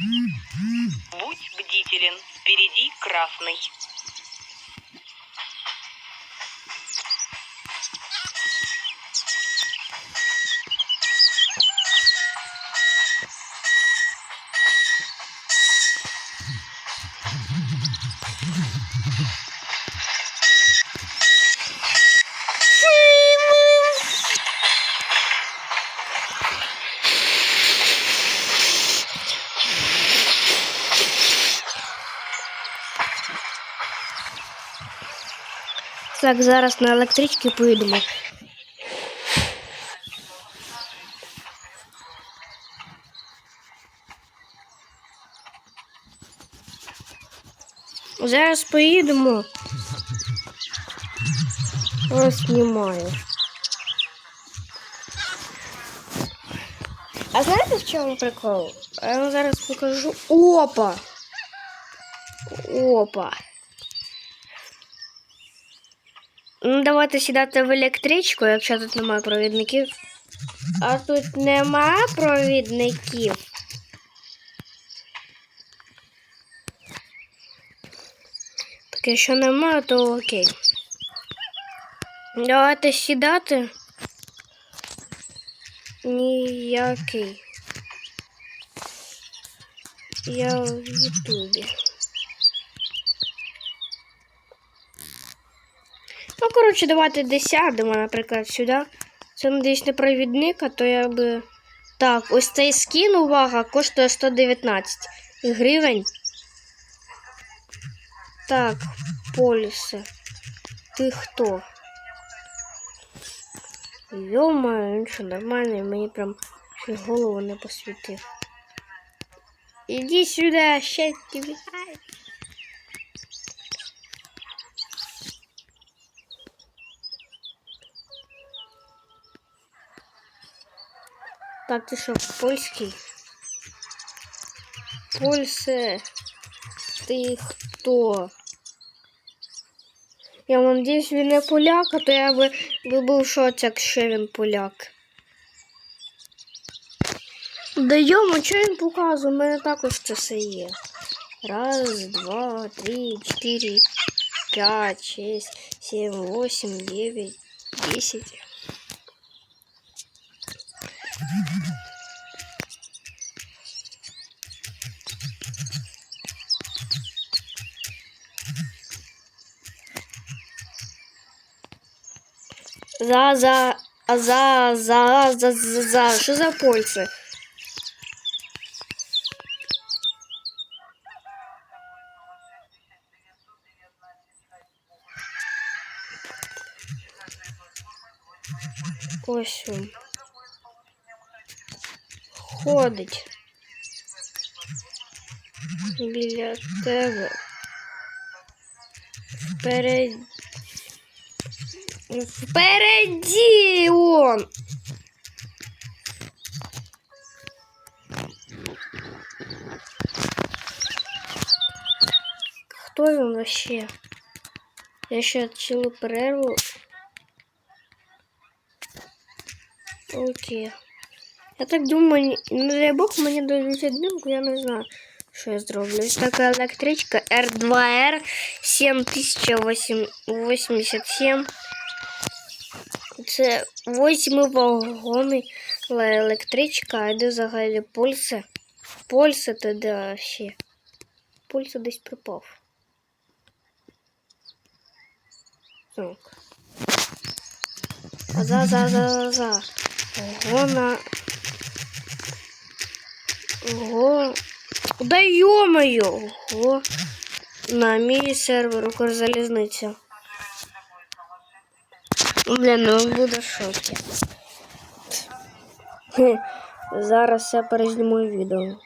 Будь бдителен, впереди красный. Так, зараз на електричці поїдемо. Зараз поїдемо. Ось знімаю. А знаєте, в чому прикол? Я вам зараз покажу. Опа! Опа! Ну, давайте сідати в електричку, якщо тут немає провідників. А тут нема провідників. Так, якщо нема, то окей. Давайте сідати. Ніякий. Я в Ютубі. Ну, коротше, давайте десь сядемо, наприклад, сюди. Це надіюсь не провідник, а то я би. Так, ось цей скін, увага, коштує 119 гривень. Так, поліси. Ти хто? Йома, він що нормальний, мені прям ще голову не посвітив. Іди сюди, ще тобі. Так, ти що, польський? Польсе, ти хто? Я надіюсь, він не поляк, а то я би, би був шоці, якщо він поляк. Да йому, що він показує? У мене також це все є. Раз, два, три, чотири, п'ять, шесть, сім, восемь, дев'ять, десять. За, за, за, за, за, за, за, що за польці? Ось він. Ходить. Біля тебе. Вперед... Впереди он! Хто він вообще? Я ще цілу перерву. Окей. Я так думаю, не дай Бог мені дадуть адмінку, я не знаю, що я зроблю. Ось така електричка R2R 7087. Це 8 вагони електричка, а де взагалі пульси. Пульси то де ще. Пульси десь пропав. Так. За за за за. Ого Ого. Да ё-моё! На мій сервер Укрзалізниця. Блін, ну буде в шокі. Зараз я перезніму відео.